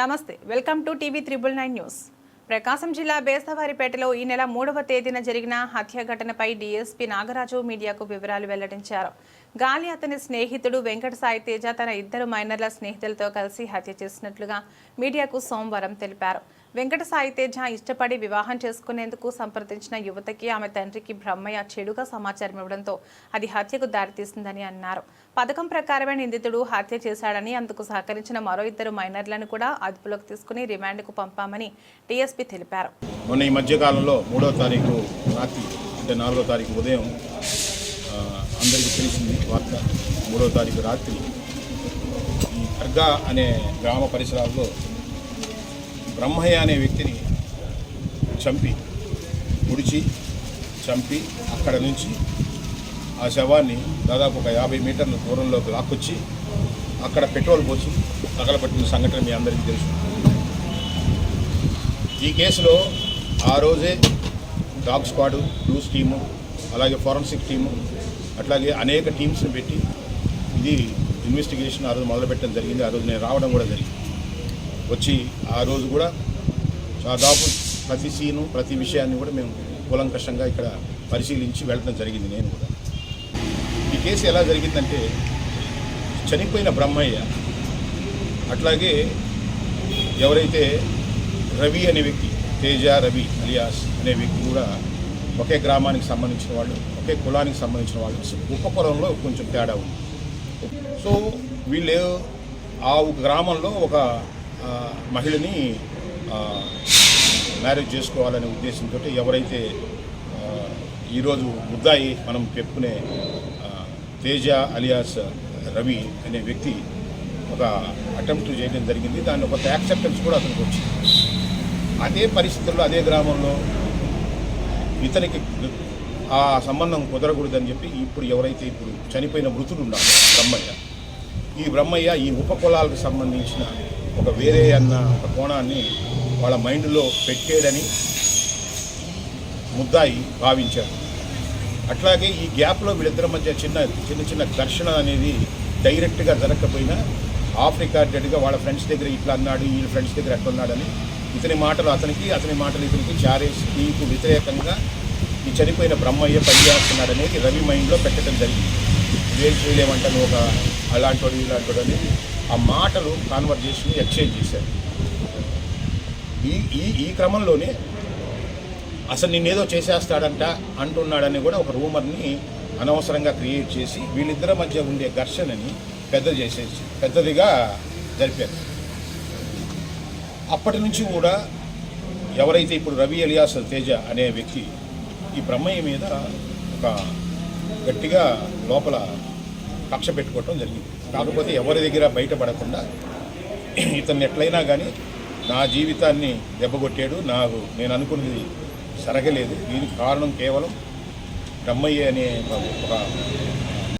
నమస్తే welcome to TV triple nine news. Prakasam జిల్లా బేస్తవారిపేటలో ఈ నెల మూడవ తేదీన జరిగిన హత్య ఘటనపై డీఎస్పీ నాగరాజు మీడియాకు వివరాలు వెల్లడించారు. గాలి అతని స్నేహితుడు వెంకట సాయి తేజ తన ఇద్దరు మైనర్ల స్నేహితులతో కలిసి హత్య చేసినట్లుగా మీడియాకు సోమవారం తెలిపారు. వెంకట సాయి తేజ ఇష్టపడి వివాహం చేసుకునేందుకు సంప్రదించిన యువతకి ఆమె తండ్రికి బ్రహ్మయ్య చెడుగా సమాచారం ఇవ్వడంతో అది హత్యకు దారితీసిందని అన్నారు. పథకం ప్రకారమే నిందితుడు హత్య చేశాడని అందుకు సహకరించిన మరో ఇద్దరు మైనర్లను కూడా అదుపులోకి తీసుకుని రిమాండ్కు పంపామని డీఎస్పీ తెలిపారు. మొన్న ఈ మధ్యకాలంలో మూడో తారీఖు రాత్రి అంటే నాలుగో తారీఖు ఉదయం అందరికీ తెలిసింది వార్త. మూడో తారీఖు రాత్రి ఈ దర్గా అనే గ్రామ పరిసరాల్లో బ్రహ్మయ్య అనే వ్యక్తిని చంపి ముడిచి చంపి అక్కడ నుంచి ఆ శవాన్ని దాదాపు ఒక యాభై మీటర్ల దూరంలోకి లాక్కొచ్చి అక్కడ పెట్రోల్ పోసి తగలబట్టిన సంఘటన మీ అందరికీ తెలుసు. ఈ కేసులో ఆ రోజే డాగ్ స్క్వాడు బ్లూస్ టీము అలాగే ఫారెన్సిక్ టీము అట్లాగే అనేక టీమ్స్ని పెట్టి ఇది ఇన్వెస్టిగేషన్ ఆ రోజు మొదలుపెట్టడం జరిగింది. ఆ రోజు నేను రావడం కూడా జరిగింది. వచ్చి ఆ రోజు కూడా దాదాపు ప్రతి సీను ప్రతి విషయాన్ని కూడా మేము కూలంకషంగా ఇక్కడ పరిశీలించి వెళ్ళడం జరిగింది నేను కూడా. ఈ కేసు ఎలా జరిగిందంటే చనిపోయిన బ్రహ్మయ్య అట్లాగే ఎవరైతే రవి అనే వ్యక్తి తేజ రవి అలియాస్ అనే వ్యక్తి కూడా ఒకే గ్రామానికి సంబంధించిన వాళ్ళు ఒకే కులానికి సంబంధించిన వాళ్ళు ఉపకులంలో కొంచెం తేడా ఉంది. సో వీళ్ళు ఆ ఒక గ్రామంలో ఒక మహిళని మ్యారేజ్ చేసుకోవాలనే ఉద్దేశంతో ఎవరైతే ఈరోజు ముద్దాయి మనం చెప్పుకునే తేజ అలియాస్ రవి అనే వ్యక్తి ఒక అటెంప్ట్ చేయడం జరిగింది. దాన్ని ఒక యాక్సెప్టెన్స్ కూడా అతనికి వచ్చింది. అదే పరిస్థితుల్లో అదే గ్రామంలో ఇతనికి ఆ సంబంధం కుదరకూడదని చెప్పి ఇప్పుడు ఎవరైతే ఇప్పుడు చనిపోయిన మృతులు ఉన్నారో బ్రహ్మయ్య. ఈ బ్రహ్మయ్య ఈ ఉపకులాలకు సంబంధించిన ఒక వేరే అన్న ఒక కోణాన్ని వాళ్ళ మైండ్లో పెట్టేడని ముద్దాయి భావించారు. అట్లాగే ఈ గ్యాప్లో వీళ్ళిద్దరి మధ్య చిన్న చిన్న చిన్న ఘర్షణ అనేది డైరెక్ట్గా జరగకపోయినా ఆఫ్ రికార్డెడ్గా వాళ్ళ ఫ్రెండ్స్ దగ్గర ఇట్లా అన్నాడు వీళ్ళ ఫ్రెండ్స్ దగ్గర అట్లా ఉన్నాడని ఇతని మాటలు అతనికి అతని మాటలు ఇతనికి చారేసి నీకు వ్యతిరేకంగా ఈ చనిపోయిన బ్రహ్మయ్య పనిచేస్తున్నాడు అనేది రవి మైండ్లో పెట్టడం జరిగింది. వేలు చేయలేమంటాను ఒక అలాంటోడు ఇలాంటోడు అనేది ఆ మాటలు కాన్వర్జేషన్ ఎక్స్చేంజ్ చేశారు. ఈ ఈ ఈ క్రమంలోనే అసలు నిన్నేదో చేసేస్తాడంట అంటున్నాడని కూడా ఒక రూమర్ని అనవసరంగా క్రియేట్ చేసి వీళ్ళిద్దరి మధ్య ఉండే ఘర్షణని పెద్ద చేసేసి పెద్దదిగా జరిపారు. అప్పటి నుంచి కూడా ఎవరైతే ఇప్పుడు రవి అలియాస్ తేజ అనే వ్యక్తి ఈ బ్రహ్మయ్య మీద ఒక గట్టిగా లోపల కక్ష పెట్టుకోవటం జరిగింది. కాకపోతే ఎవరి దగ్గర బయటపడకుండా ఇతన్ని ఎట్లయినా కానీ నా జీవితాన్ని దెబ్బగొట్టాడు. నాకు నేను అనుకున్నది సరగలేదు దీనికి కారణం కేవలం బ్రహ్మయ్య అనే ఒక